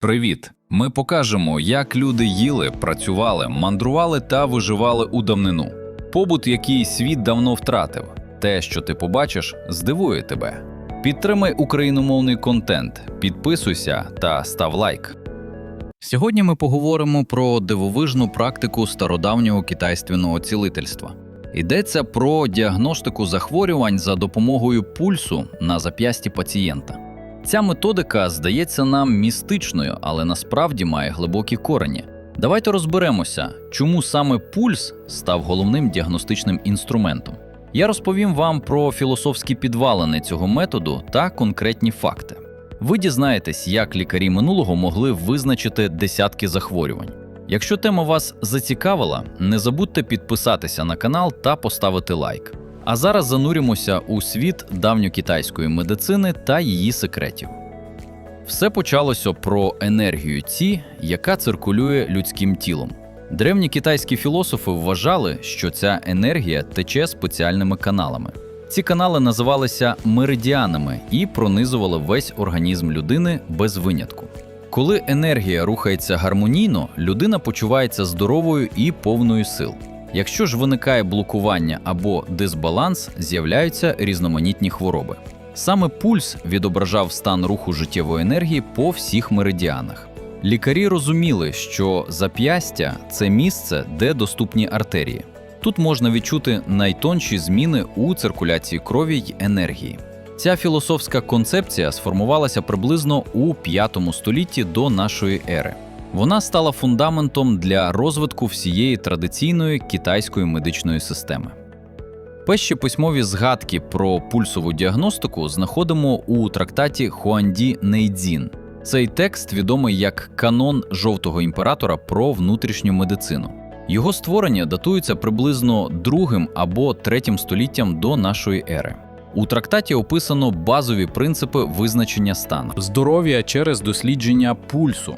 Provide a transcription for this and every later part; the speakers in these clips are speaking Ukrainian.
Привіт! Ми покажемо, як люди їли, працювали, мандрували та виживали у давнину. Побут, який світ давно втратив. Те, що ти побачиш, здивує тебе. Підтримай україномовний контент, підписуйся та став лайк. Сьогодні ми поговоримо про дивовижну практику стародавнього китайственного цілительства. Йдеться про діагностику захворювань за допомогою пульсу на зап'ясті пацієнта. Ця методика здається нам містичною, але насправді має глибокі корені. Давайте розберемося, чому саме пульс став головним діагностичним інструментом. Я розповім вам про філософські підвалини цього методу та конкретні факти. Ви дізнаєтесь, як лікарі минулого могли визначити десятки захворювань. Якщо тема вас зацікавила, не забудьте підписатися на канал та поставити лайк. А зараз занурімося у світ давньокитайської медицини та її секретів. Все почалося про енергію Ці, яка циркулює людським тілом. Древні китайські філософи вважали, що ця енергія тече спеціальними каналами. Ці канали називалися меридіанами і пронизували весь організм людини без винятку. Коли енергія рухається гармонійно, людина почувається здоровою і повною сил. Якщо ж виникає блокування або дисбаланс, з'являються різноманітні хвороби. Саме пульс відображав стан руху життєвої енергії по всіх меридіанах. Лікарі розуміли, що зап'ястя це місце, де доступні артерії. Тут можна відчути найтонші зміни у циркуляції крові й енергії. Ця філософська концепція сформувалася приблизно у 5 столітті до нашої ери. Вона стала фундаментом для розвитку всієї традиційної китайської медичної системи. Перші письмові згадки про пульсову діагностику знаходимо у трактаті Хуанді Нейдзін. Цей текст відомий як канон жовтого імператора про внутрішню медицину. Його створення датується приблизно другим або третім століттям до нашої ери. У трактаті описано базові принципи визначення стану. Здоров'я через дослідження пульсу.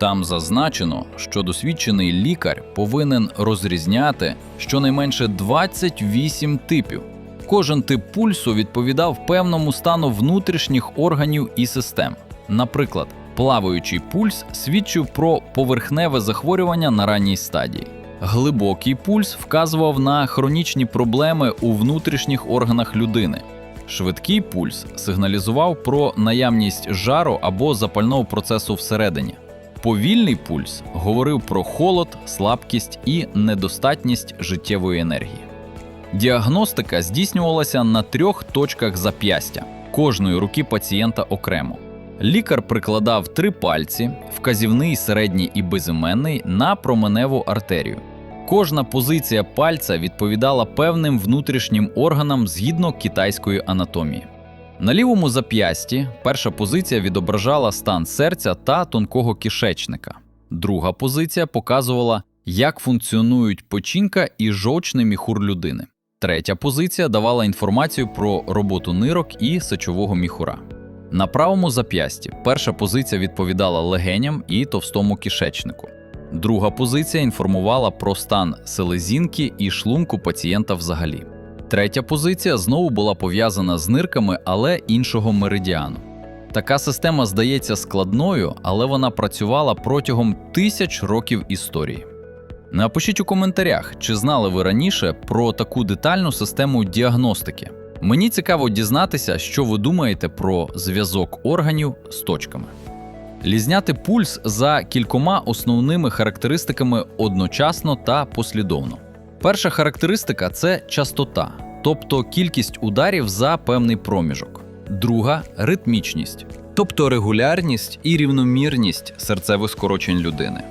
Там зазначено, що досвідчений лікар повинен розрізняти щонайменше 28 типів. Кожен тип пульсу відповідав певному стану внутрішніх органів і систем. Наприклад, плаваючий пульс свідчив про поверхневе захворювання на ранній стадії. Глибокий пульс вказував на хронічні проблеми у внутрішніх органах людини. Швидкий пульс сигналізував про наявність жару або запального процесу всередині. Повільний пульс говорив про холод, слабкість і недостатність життєвої енергії. Діагностика здійснювалася на трьох точках зап'ястя кожної руки пацієнта окремо. Лікар прикладав три пальці, вказівний, середній і безіменний, на променеву артерію. Кожна позиція пальця відповідала певним внутрішнім органам згідно китайської анатомії. На лівому зап'ясті перша позиція відображала стан серця та тонкого кишечника. Друга позиція показувала, як функціонують печінка і жовчний міхур людини. Третя позиція давала інформацію про роботу нирок і сечового міхура. На правому зап'ясті перша позиція відповідала легеням і товстому кишечнику. Друга позиція інформувала про стан селезінки і шлунку пацієнта взагалі. Третя позиція знову була пов'язана з нирками, але іншого меридіану. Така система здається складною, але вона працювала протягом тисяч років історії. Напишіть у коментарях, чи знали ви раніше про таку детальну систему діагностики. Мені цікаво дізнатися, що ви думаєте про зв'язок органів з точками. Лізняти пульс за кількома основними характеристиками одночасно та послідовно. Перша характеристика це частота, тобто кількість ударів за певний проміжок. Друга ритмічність, тобто регулярність і рівномірність серцевих скорочень людини.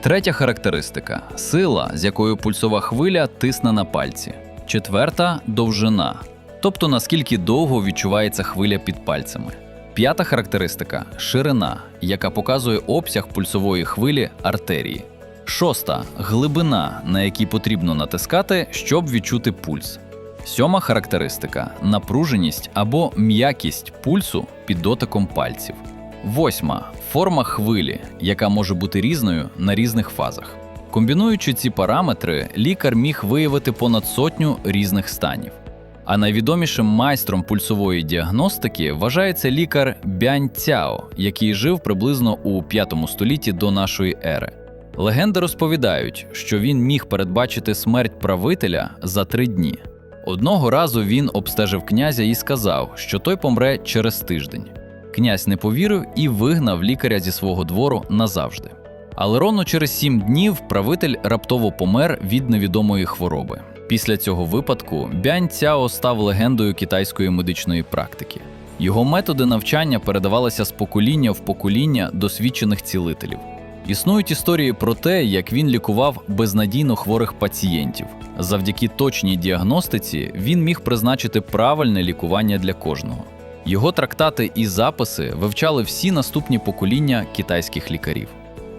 Третя характеристика сила, з якою пульсова хвиля тисне на пальці. Четверта довжина, тобто наскільки довго відчувається хвиля під пальцями. П'ята характеристика ширина, яка показує обсяг пульсової хвилі артерії. Шоста глибина, на якій потрібно натискати, щоб відчути пульс. Сьома характеристика напруженість або м'якість пульсу під дотиком пальців. Восьма форма хвилі, яка може бути різною на різних фазах. Комбінуючи ці параметри, лікар міг виявити понад сотню різних станів. А найвідомішим майстром пульсової діагностики вважається лікар Бянь Цяо, який жив приблизно у 5 столітті до нашої ери. Легенди розповідають, що він міг передбачити смерть правителя за три дні. Одного разу він обстежив князя і сказав, що той помре через тиждень. Князь не повірив і вигнав лікаря зі свого двору назавжди. Але ровно через сім днів правитель раптово помер від невідомої хвороби. Після цього випадку Бянь Цяо став легендою китайської медичної практики. Його методи навчання передавалися з покоління в покоління досвідчених цілителів. Існують історії про те, як він лікував безнадійно хворих пацієнтів. Завдяки точній діагностиці він міг призначити правильне лікування для кожного. Його трактати і записи вивчали всі наступні покоління китайських лікарів.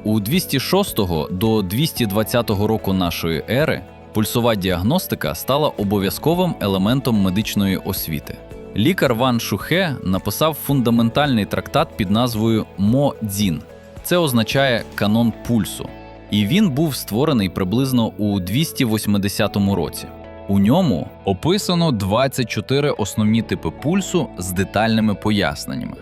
У 206 до 220 року нашої ери пульсова діагностика стала обов'язковим елементом медичної освіти. Лікар Ван Шухе написав фундаментальний трактат під назвою Мо Дзін. Це означає канон пульсу. І він був створений приблизно у 280 році. У ньому описано 24 основні типи пульсу з детальними поясненнями.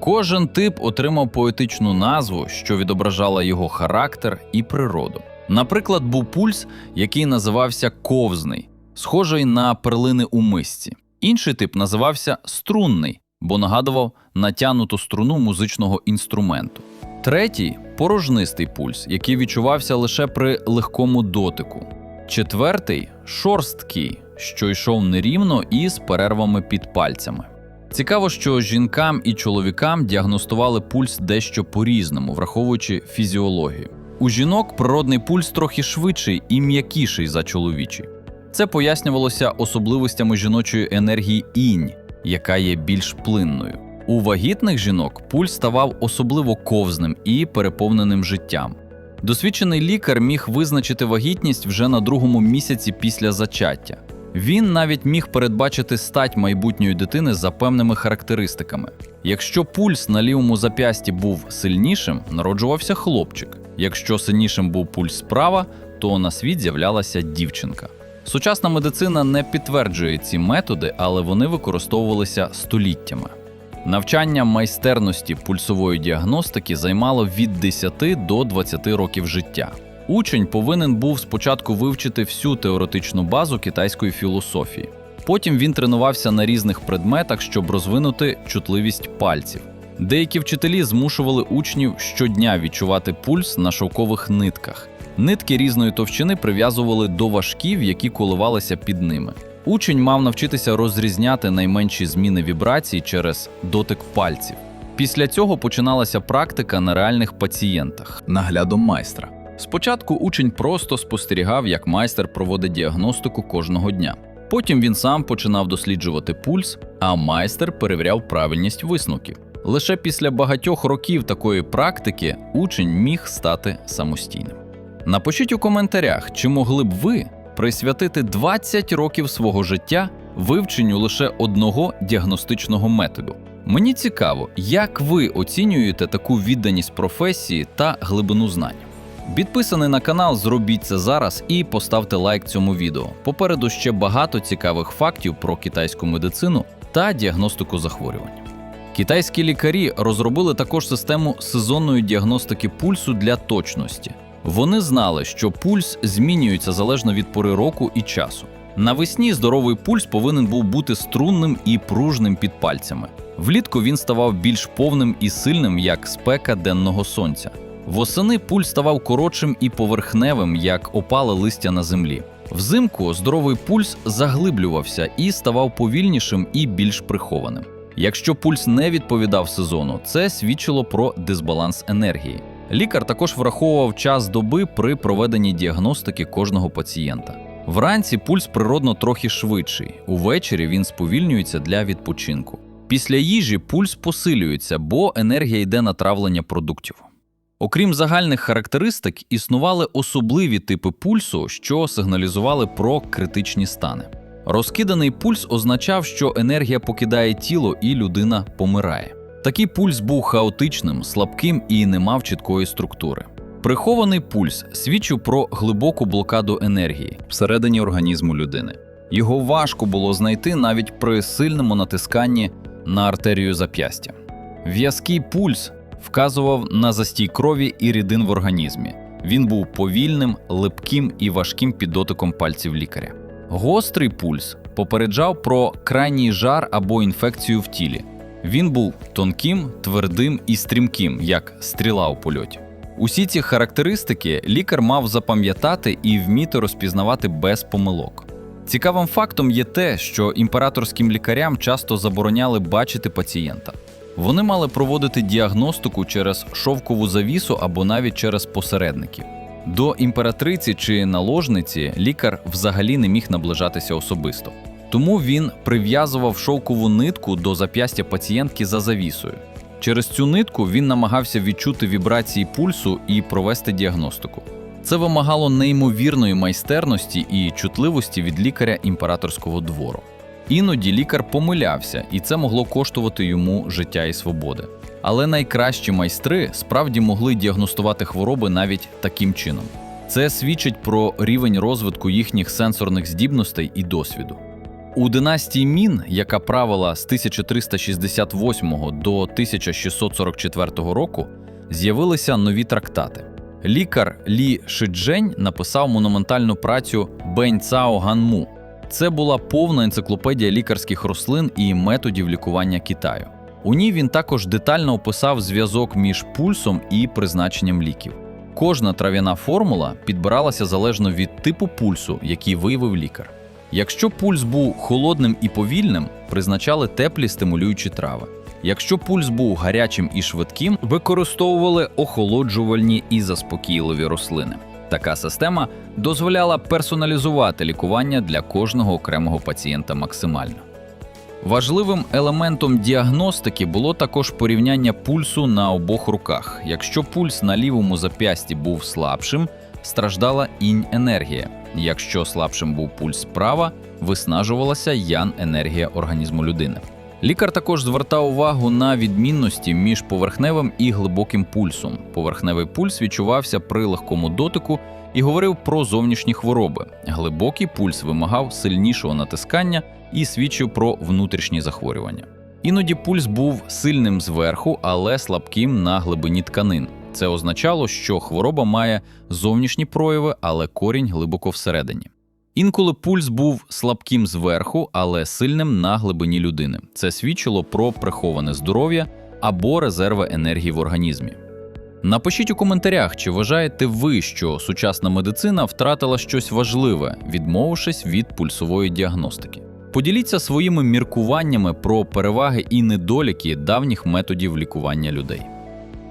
Кожен тип отримав поетичну назву, що відображала його характер і природу. Наприклад, був пульс, який називався ковзний, схожий на перлини у мисці. Інший тип називався струнний, бо нагадував натянуту струну музичного інструменту. Третій порожнистий пульс, який відчувався лише при легкому дотику. Четвертий шорсткий, що йшов нерівно і з перервами під пальцями. Цікаво, що жінкам і чоловікам діагностували пульс дещо по-різному, враховуючи фізіологію. У жінок природний пульс трохи швидший і м'якіший за чоловічий. Це пояснювалося особливостями жіночої енергії інь, яка є більш плинною. У вагітних жінок пульс ставав особливо ковзним і переповненим життям. Досвідчений лікар міг визначити вагітність вже на другому місяці після зачаття. Він навіть міг передбачити стать майбутньої дитини за певними характеристиками. Якщо пульс на лівому зап'ясті був сильнішим, народжувався хлопчик. Якщо сильнішим був пульс справа, то на світ з'являлася дівчинка. Сучасна медицина не підтверджує ці методи, але вони використовувалися століттями. Навчання майстерності пульсової діагностики займало від 10 до 20 років життя. Учень повинен був спочатку вивчити всю теоретичну базу китайської філософії. Потім він тренувався на різних предметах, щоб розвинути чутливість пальців. Деякі вчителі змушували учнів щодня відчувати пульс на шовкових нитках. Нитки різної товщини прив'язували до важків, які коливалися під ними. Учень мав навчитися розрізняти найменші зміни вібрацій через дотик пальців. Після цього починалася практика на реальних пацієнтах наглядом майстра. Спочатку учень просто спостерігав, як майстер проводить діагностику кожного дня. Потім він сам починав досліджувати пульс, а майстер перевіряв правильність висновків. Лише після багатьох років такої практики учень міг стати самостійним. Напишіть у коментарях, чи могли б ви присвятити 20 років свого життя вивченню лише одного діагностичного методу. Мені цікаво, як ви оцінюєте таку відданість професії та глибину знань. Підписаний на канал, зробіть це зараз і поставте лайк цьому відео. Попереду ще багато цікавих фактів про китайську медицину та діагностику захворювань. Китайські лікарі розробили також систему сезонної діагностики пульсу для точності. Вони знали, що пульс змінюється залежно від пори року і часу. Навесні здоровий пульс повинен був бути струнним і пружним під пальцями. Влітку він ставав більш повним і сильним, як спека денного сонця. Восени пульс ставав коротшим і поверхневим, як опале листя на землі. Взимку здоровий пульс заглиблювався і ставав повільнішим і більш прихованим. Якщо пульс не відповідав сезону, це свідчило про дисбаланс енергії. Лікар також враховував час доби при проведенні діагностики кожного пацієнта. Вранці пульс природно трохи швидший, увечері він сповільнюється для відпочинку. Після їжі пульс посилюється, бо енергія йде на травлення продуктів. Окрім загальних характеристик, існували особливі типи пульсу, що сигналізували про критичні стани. Розкиданий пульс означав, що енергія покидає тіло і людина помирає. Такий пульс був хаотичним, слабким і не мав чіткої структури. Прихований пульс свідчив про глибоку блокаду енергії всередині організму людини. Його важко було знайти навіть при сильному натисканні на артерію зап'ястя. В'язкий пульс вказував на застій крові і рідин в організмі. Він був повільним, липким і важким під дотиком пальців лікаря. Гострий пульс попереджав про крайній жар або інфекцію в тілі. Він був тонким, твердим і стрімким, як стріла у польоті. Усі ці характеристики лікар мав запам'ятати і вміти розпізнавати без помилок. Цікавим фактом є те, що імператорським лікарям часто забороняли бачити пацієнта. Вони мали проводити діагностику через шовкову завісу або навіть через посередників. До імператриці чи наложниці лікар взагалі не міг наближатися особисто. Тому він прив'язував шовкову нитку до зап'ястя пацієнтки за завісою. Через цю нитку він намагався відчути вібрації пульсу і провести діагностику. Це вимагало неймовірної майстерності і чутливості від лікаря імператорського двору. Іноді лікар помилявся, і це могло коштувати йому життя і свободи. Але найкращі майстри справді могли діагностувати хвороби навіть таким чином. Це свідчить про рівень розвитку їхніх сенсорних здібностей і досвіду. У династії Мін, яка правила з 1368 до 1644 року, з'явилися нові трактати. Лікар Лі Шиджень написав монументальну працю Бень Цао Ганму. Це була повна енциклопедія лікарських рослин і методів лікування Китаю. У ній він також детально описав зв'язок між пульсом і призначенням ліків. Кожна трав'яна формула підбиралася залежно від типу пульсу, який виявив лікар. Якщо пульс був холодним і повільним, призначали теплі стимулюючі трави. Якщо пульс був гарячим і швидким, використовували охолоджувальні і заспокійливі рослини. Така система дозволяла персоналізувати лікування для кожного окремого пацієнта максимально. Важливим елементом діагностики було також порівняння пульсу на обох руках. Якщо пульс на лівому зап'ясті був слабшим, страждала інь-енергія. Якщо слабшим був пульс справа, виснажувалася ян-енергія організму людини. Лікар також звертав увагу на відмінності між поверхневим і глибоким пульсом. Поверхневий пульс відчувався при легкому дотику і говорив про зовнішні хвороби. Глибокий пульс вимагав сильнішого натискання і свідчив про внутрішні захворювання. Іноді пульс був сильним зверху, але слабким на глибині тканин. Це означало, що хвороба має зовнішні прояви, але корінь глибоко всередині. Інколи пульс був слабким зверху, але сильним на глибині людини. Це свідчило про приховане здоров'я або резерви енергії в організмі. Напишіть у коментарях, чи вважаєте ви, що сучасна медицина втратила щось важливе, відмовившись від пульсової діагностики. Поділіться своїми міркуваннями про переваги і недоліки давніх методів лікування людей.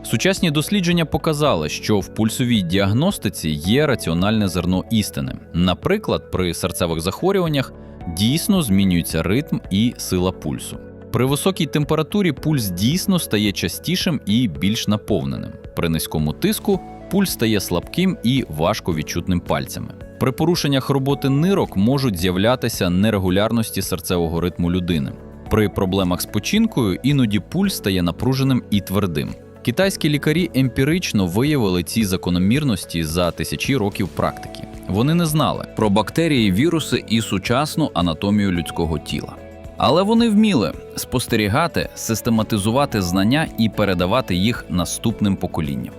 Сучасні дослідження показали, що в пульсовій діагностиці є раціональне зерно істини. Наприклад, при серцевих захворюваннях дійсно змінюється ритм і сила пульсу. При високій температурі пульс дійсно стає частішим і більш наповненим. При низькому тиску пульс стає слабким і важко відчутним пальцями. При порушеннях роботи нирок можуть з'являтися нерегулярності серцевого ритму людини. При проблемах з печінкою іноді пульс стає напруженим і твердим. Китайські лікарі емпірично виявили ці закономірності за тисячі років практики. Вони не знали про бактерії, віруси і сучасну анатомію людського тіла. Але вони вміли спостерігати, систематизувати знання і передавати їх наступним поколінням.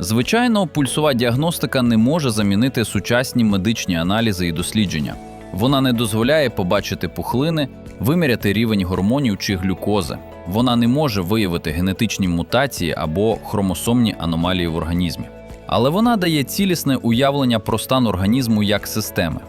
Звичайно, пульсова діагностика не може замінити сучасні медичні аналізи і дослідження. Вона не дозволяє побачити пухлини, виміряти рівень гормонів чи глюкози. Вона не може виявити генетичні мутації або хромосомні аномалії в організмі. Але вона дає цілісне уявлення про стан організму як системи.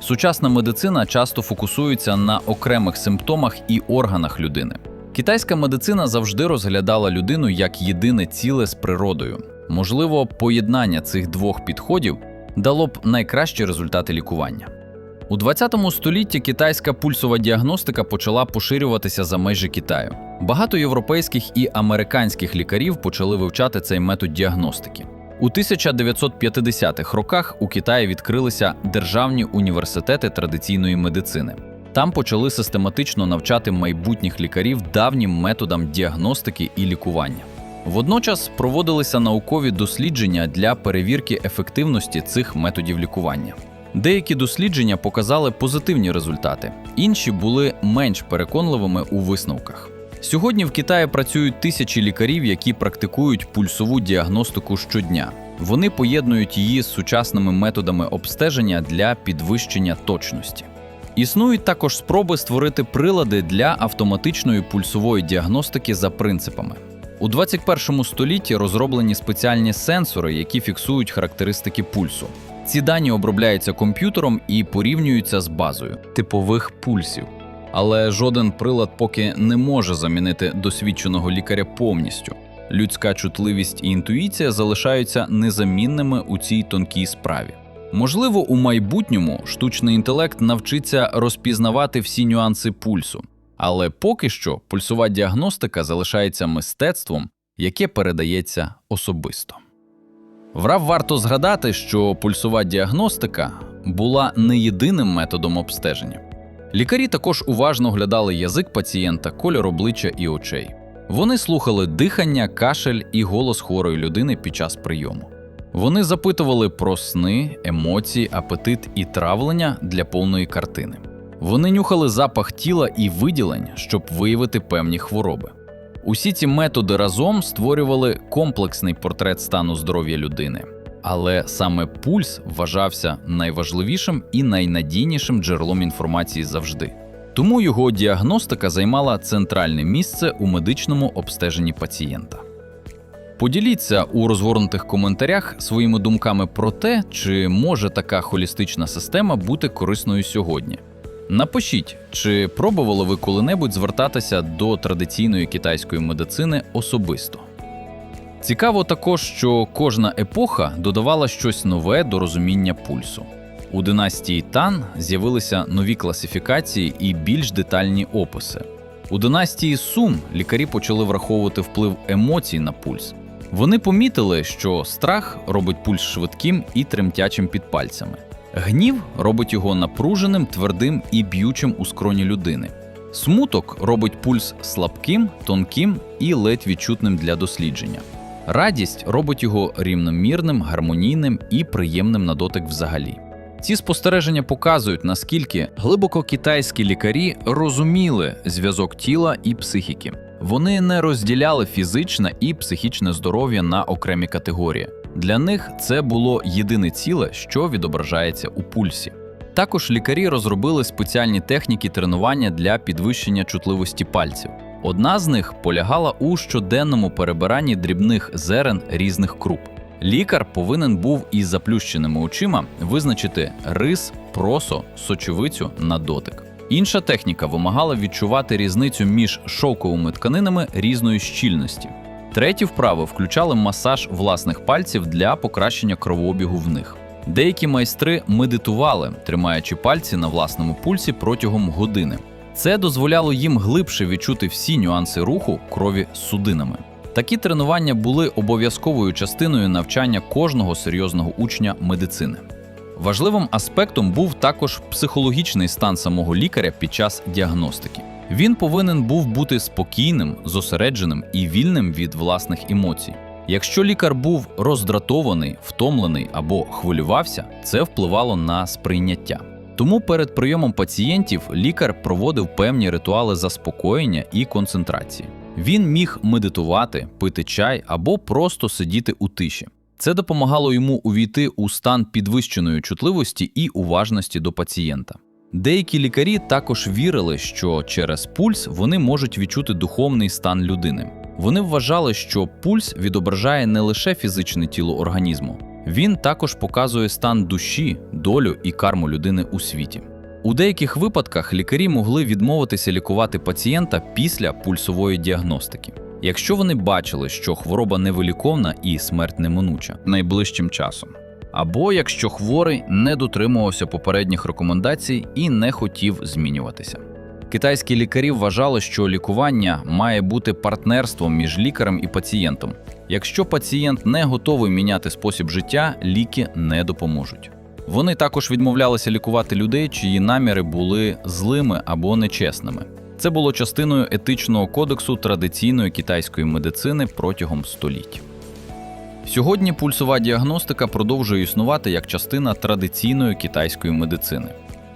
Сучасна медицина часто фокусується на окремих симптомах і органах людини. Китайська медицина завжди розглядала людину як єдине ціле з природою. Можливо, поєднання цих двох підходів дало б найкращі результати лікування. У 20 столітті китайська пульсова діагностика почала поширюватися за межі Китаю. Багато європейських і американських лікарів почали вивчати цей метод діагностики. У 1950-х роках у Китаї відкрилися державні університети традиційної медицини. Там почали систематично навчати майбутніх лікарів давнім методам діагностики і лікування. Водночас проводилися наукові дослідження для перевірки ефективності цих методів лікування. Деякі дослідження показали позитивні результати, інші були менш переконливими у висновках. Сьогодні в Китаї працюють тисячі лікарів, які практикують пульсову діагностику щодня. Вони поєднують її з сучасними методами обстеження для підвищення точності. Існують також спроби створити прилади для автоматичної пульсової діагностики за принципами. У 21 столітті розроблені спеціальні сенсори, які фіксують характеристики пульсу. Ці дані обробляються комп'ютером і порівнюються з базою типових пульсів. Але жоден прилад поки не може замінити досвідченого лікаря повністю. Людська чутливість і інтуїція залишаються незамінними у цій тонкій справі. Можливо, у майбутньому штучний інтелект навчиться розпізнавати всі нюанси пульсу, але поки що пульсова діагностика залишається мистецтвом, яке передається особисто. Врав варто згадати, що пульсова діагностика була не єдиним методом обстеження. Лікарі також уважно оглядали язик пацієнта, кольор обличчя і очей. Вони слухали дихання, кашель і голос хворої людини під час прийому. Вони запитували про сни, емоції, апетит і травлення для повної картини. Вони нюхали запах тіла і виділень, щоб виявити певні хвороби. Усі ці методи разом створювали комплексний портрет стану здоров'я людини. Але саме пульс вважався найважливішим і найнадійнішим джерелом інформації завжди. Тому його діагностика займала центральне місце у медичному обстеженні пацієнта. Поділіться у розгорнутих коментарях своїми думками про те, чи може така холістична система бути корисною сьогодні. Напишіть, чи пробували ви коли-небудь звертатися до традиційної китайської медицини особисто. Цікаво також, що кожна епоха додавала щось нове до розуміння пульсу. У династії Тан з'явилися нові класифікації і більш детальні описи. У династії Сум лікарі почали враховувати вплив емоцій на пульс. Вони помітили, що страх робить пульс швидким і тремтячим під пальцями. Гнів робить його напруженим, твердим і б'ючим у скроні людини. Смуток робить пульс слабким, тонким і ледь відчутним для дослідження. Радість робить його рівномірним, гармонійним і приємним на дотик взагалі. Ці спостереження показують, наскільки глибоко китайські лікарі розуміли зв'язок тіла і психіки. Вони не розділяли фізичне і психічне здоров'я на окремі категорії. Для них це було єдине ціле, що відображається у пульсі. Також лікарі розробили спеціальні техніки тренування для підвищення чутливості пальців. Одна з них полягала у щоденному перебиранні дрібних зерен різних круп. Лікар повинен був із заплющеними очима визначити рис, просо, сочовицю на дотик. Інша техніка вимагала відчувати різницю між шовковими тканинами різної щільності. Треті вправи включали масаж власних пальців для покращення кровообігу в них. Деякі майстри медитували, тримаючи пальці на власному пульсі протягом години. Це дозволяло їм глибше відчути всі нюанси руху крові з судинами. Такі тренування були обов'язковою частиною навчання кожного серйозного учня медицини. Важливим аспектом був також психологічний стан самого лікаря під час діагностики. Він повинен був бути спокійним, зосередженим і вільним від власних емоцій. Якщо лікар був роздратований, втомлений або хвилювався, це впливало на сприйняття. Тому перед прийомом пацієнтів лікар проводив певні ритуали заспокоєння і концентрації. Він міг медитувати, пити чай або просто сидіти у тиші. Це допомагало йому увійти у стан підвищеної чутливості і уважності до пацієнта. Деякі лікарі також вірили, що через пульс вони можуть відчути духовний стан людини. Вони вважали, що пульс відображає не лише фізичне тіло організму, він також показує стан душі, долю і карму людини у світі. У деяких випадках лікарі могли відмовитися лікувати пацієнта після пульсової діагностики, якщо вони бачили, що хвороба невиліковна і смерть неминуча найближчим часом, або якщо хворий не дотримувався попередніх рекомендацій і не хотів змінюватися. Китайські лікарі вважали, що лікування має бути партнерством між лікарем і пацієнтом. Якщо пацієнт не готовий міняти спосіб життя, ліки не допоможуть. Вони також відмовлялися лікувати людей, чиї наміри були злими або нечесними. Це було частиною етичного кодексу традиційної китайської медицини протягом століть. Сьогодні пульсова діагностика продовжує існувати як частина традиційної китайської медицини.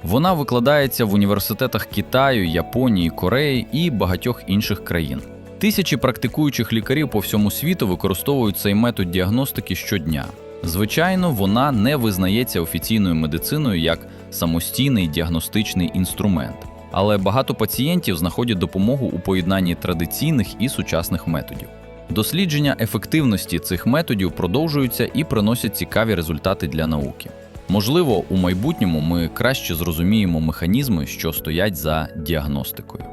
Вона викладається в університетах Китаю, Японії, Кореї і багатьох інших країн. Тисячі практикуючих лікарів по всьому світу використовують цей метод діагностики щодня. Звичайно, вона не визнається офіційною медициною як самостійний діагностичний інструмент, але багато пацієнтів знаходять допомогу у поєднанні традиційних і сучасних методів. Дослідження ефективності цих методів продовжуються і приносять цікаві результати для науки. Можливо, у майбутньому ми краще зрозуміємо механізми, що стоять за діагностикою.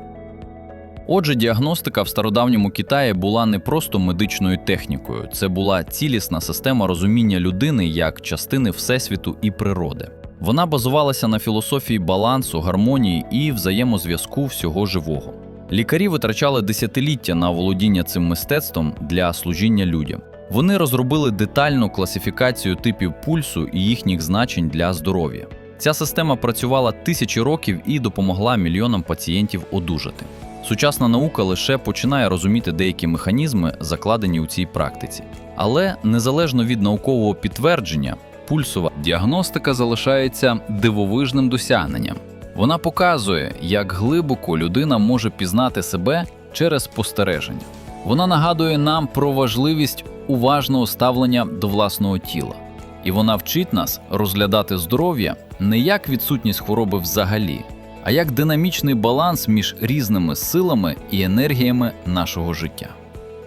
Отже, діагностика в стародавньому Китаї була не просто медичною технікою, це була цілісна система розуміння людини як частини всесвіту і природи. Вона базувалася на філософії балансу, гармонії і взаємозв'язку всього живого. Лікарі витрачали десятиліття на володіння цим мистецтвом для служіння людям. Вони розробили детальну класифікацію типів пульсу і їхніх значень для здоров'я. Ця система працювала тисячі років і допомогла мільйонам пацієнтів одужати. Сучасна наука лише починає розуміти деякі механізми, закладені у цій практиці. Але незалежно від наукового підтвердження, пульсова діагностика залишається дивовижним досягненням. Вона показує, як глибоко людина може пізнати себе через спостереження. Вона нагадує нам про важливість уважного ставлення до власного тіла, і вона вчить нас розглядати здоров'я не як відсутність хвороби взагалі, а як динамічний баланс між різними силами і енергіями нашого життя.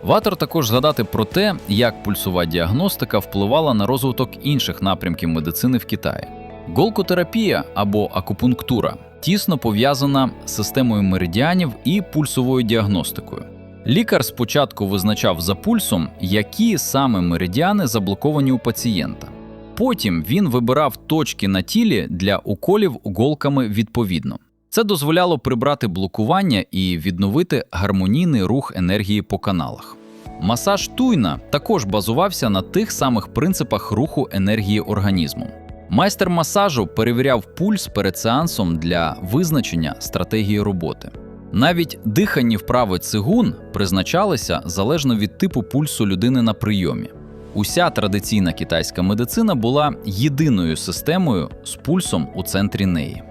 Ватер також згадати про те, як пульсова діагностика впливала на розвиток інших напрямків медицини в Китаї. Голкотерапія або акупунктура тісно пов'язана з системою меридіанів і пульсовою діагностикою. Лікар спочатку визначав за пульсом, які саме меридіани заблоковані у пацієнта. Потім він вибирав точки на тілі для уколів голками відповідно. Це дозволяло прибрати блокування і відновити гармонійний рух енергії по каналах. Масаж туйна також базувався на тих самих принципах руху енергії організму. Майстер масажу перевіряв пульс перед сеансом для визначення стратегії роботи. Навіть дихальні вправи цигун призначалися залежно від типу пульсу людини на прийомі. Уся традиційна китайська медицина була єдиною системою з пульсом у центрі неї.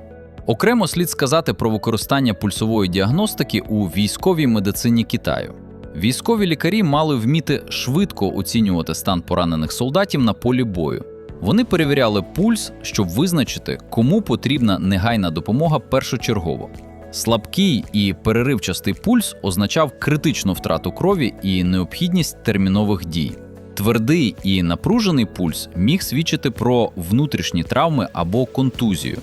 Окремо слід сказати про використання пульсової діагностики у військовій медицині Китаю. Військові лікарі мали вміти швидко оцінювати стан поранених солдатів на полі бою. Вони перевіряли пульс, щоб визначити, кому потрібна негайна допомога першочергово. Слабкий і переривчастий пульс означав критичну втрату крові і необхідність термінових дій. Твердий і напружений пульс міг свідчити про внутрішні травми або контузію.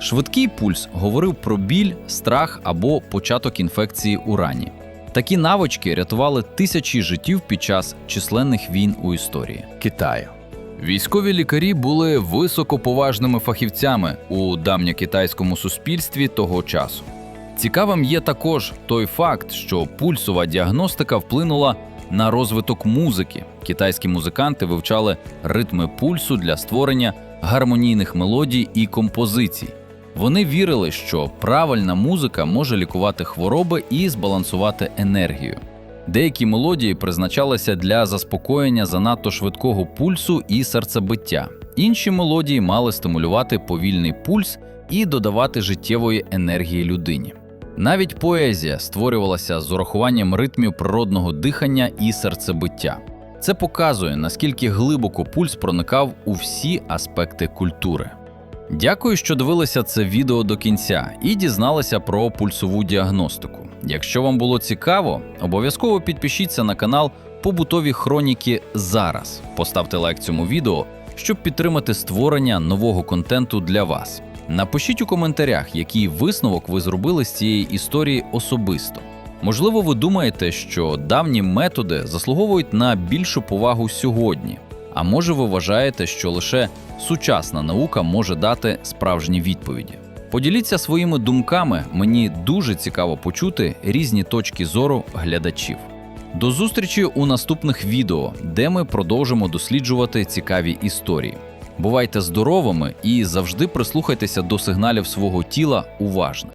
Швидкий пульс говорив про біль, страх або початок інфекції у рані. Такі навички рятували тисячі життів під час численних війн у історії Китаю. Військові лікарі були високоповажними фахівцями у давньокитайському суспільстві того часу. Цікавим є також той факт, що пульсова діагностика вплинула на розвиток музики. Китайські музиканти вивчали ритми пульсу для створення гармонійних мелодій і композицій. Вони вірили, що правильна музика може лікувати хвороби і збалансувати енергію. Деякі мелодії призначалися для заспокоєння занадто швидкого пульсу і серцебиття. Інші мелодії мали стимулювати повільний пульс і додавати життєвої енергії людині. Навіть поезія створювалася з урахуванням ритмів природного дихання і серцебиття. Це показує, наскільки глибоко пульс проникав у всі аспекти культури. Дякую, що дивилися це відео до кінця і дізналися про пульсову діагностику. Якщо вам було цікаво, обов'язково підпишіться на канал Побутові Хроніки зараз. Поставте лайк цьому відео, щоб підтримати створення нового контенту для вас. Напишіть у коментарях, який висновок ви зробили з цієї історії особисто. Можливо, ви думаєте, що давні методи заслуговують на більшу повагу сьогодні. А може, ви вважаєте, що лише сучасна наука може дати справжні відповіді? Поділіться своїми думками, мені дуже цікаво почути різні точки зору глядачів. До зустрічі у наступних відео, де ми продовжимо досліджувати цікаві історії. Бувайте здоровими і завжди прислухайтеся до сигналів свого тіла уважно.